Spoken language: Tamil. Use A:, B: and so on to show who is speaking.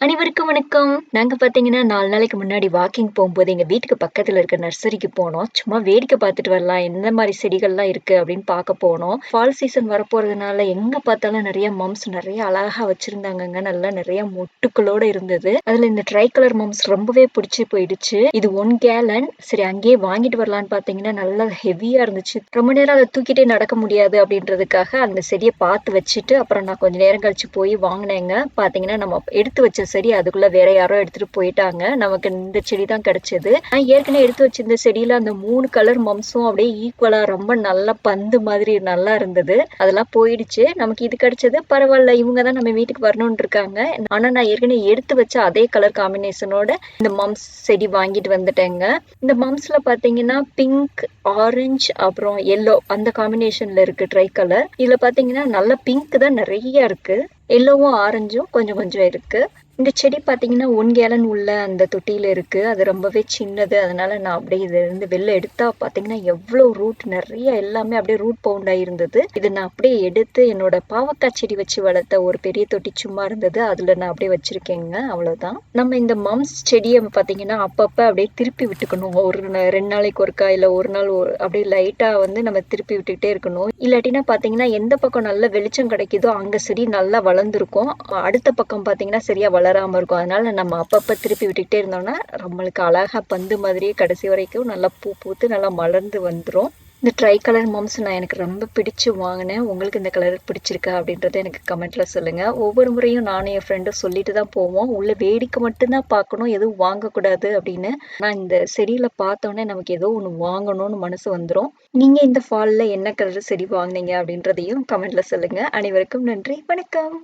A: அனைவருக்கும் வணக்கம். நாங்க பாத்தீங்கன்னா நாலு நாளைக்கு முன்னாடி வாக்கிங் போகும்போது எங்க வீட்டுக்கு பக்கத்துல இருக்க நர்சரிக்கு போனோம். சும்மா வேடிக்கை பார்த்துட்டு வரலாம் எந்த மாதிரி செடிகள்லாம் இருக்கு அப்படின்னு பார்க்க போனோம். ஃபால் சீசன் வரப்போறதுனால எங்க பார்த்தாலும் நிறைய மம்ஸ் நிறைய அழகா வச்சிருந்தாங்க நல்லா நிறைய மொட்டுக்களோட இருந்தது. அதுல இந்த ட்ரை கலர் மம்ஸ் ரொம்பவே பிடிச்சி போயிடுச்சு. இது ஒன் கேலன் சரி அங்கேயே வாங்கிட்டு வரலான்னு பாத்தீங்கன்னா நல்லா ஹெவியா இருந்துச்சு. ரொம்ப நேரம் அதை தூக்கிட்டே நடக்க முடியாது அப்படின்றதுக்காக அந்த செடியை பார்த்து வச்சுட்டு அப்புறம் நான் கொஞ்ச நேரம் கழிச்சு போய் வாங்கினேங்க. பாத்தீங்கன்னா நம்ம எடுத்து வச்ச செடி அதுக்குள்ள வேற யாரோ எடுத்துட்டு போயிட்டாங்க. நமக்கு இந்த செடி தான் கிடைச்சது. நான் ஏற்கனவே எடுத்து வச்சிருந்த செடியில அந்த மூணு கலர் மம்ஸும் அப்படியே ஈக்குவலா ரொம்ப நல்ல பந்து மாதிரி நல்லா இருந்தது. அதெல்லாம் போயிடுச்சு. நமக்கு இது கிடைச்சது. பரவாயில்ல இவங்க தான் நம்ம வீட்டுக்கு வரணும்னு இருக்காங்க. ஆனா நான் ஏற்கனவே எடுத்து வச்ச அதே கலர் காம்பினேஷனோட இந்த மம்ஸ் செடி வாங்கிட்டு வந்துட்டேங்க. இந்த மம்ஸ்ல பாத்தீங்கன்னா பிங்க் ஆரஞ்சு அப்புறம் எல்லோ அந்த காம்பினேஷன்ல இருக்கு ட்ரை கலர் இதுல பாத்தீங்கன்னா நல்ல பிங்க் தான் நிறைய இருக்கு. எல்லோவும் ஆரஞ்சும் கொஞ்சம் கொஞ்சம் இருக்கு. இந்த செடி பார்த்தீங்கன்னா ஒன் கேலன் உள்ள அந்த தொட்டியில் இருக்குது அது ரொம்பவே சின்னது. அதனால நான் அப்படியே இருந்து வெளில எடுத்தா பார்த்தீங்கன்னா எவ்வளோ ரூட் நிறைய எல்லாமே அப்படியே ரூட் பவுண்டாக இருந்தது. இதை நான் அப்படியே எடுத்து என்னோட பாவக்காய் செடி வச்சு வளர்த்த ஒரு பெரிய தொட்டி சும்மா இருந்தது. அதில் நான் அப்படியே வச்சிருக்கேங்க. அவ்வளோதான் நம்ம இந்த மம்ஸ் செடியை பார்த்தீங்கன்னா அப்பப்போ அப்படியே திருப்பி விட்டுக்கணும். ஒரு ரெண்டு நாளைக்கு ஒருக்கா இல்லை ஒரு நாள் அப்படியே லைட்டாக வந்து நம்ம திருப்பி விட்டுக்கிட்டே இருக்கணும். இல்லாட்டினா பார்த்தீங்கன்னா எந்த பக்கம் நல்ல வெளிச்சம் கிடைக்குதோ அங்கே செடி நல்லா வளர்ந்துருக்கும். அடுத்த பக்கம் பார்த்தீங்கன்னா சரியாக வளராமல் இருக்கும். அதனால் நம்ம அப்பப்போ திருப்பி விட்டுக்கிட்டே இருந்தோம்னா நம்மளுக்கு அழகாக பந்து மாதிரியே கடைசி வரைக்கும் நல்லா பூ பூத்து நல்லா மலர்ந்து வந்துடும் இந்த ட்ரை கலர் மம்ஸ் நான் எனக்கு ரொம்ப பிடிச்சு வாங்கினேன். உங்களுக்கு இந்த கலர் பிடிச்சிருக்கா அப்படின்றத எனக்கு கமெண்ட்டில் சொல்லுங்கள் ஒவ்வொரு முறையும் நானும் என் ஃப்ரெண்டும் சொல்லிட்டு தான் போவோம். உள்ள வேடிக்கை மட்டும்தான் பார்க்கணும். எதுவும் வாங்கக்கூடாது அப்படின்னு. ஆனால் இந்த செடியில் பார்த்தோன்னே நமக்கு ஏதோ ஒன்று வாங்கணும்னு மனசு வந்துடும் நீங்கள் இந்த ஃபாலில் என்ன கலர் செடி வாங்கினீங்க அப்படின்றதையும் கமெண்ட்டில் சொல்லுங்கள் அனைவருக்கும் நன்றி. வணக்கம்.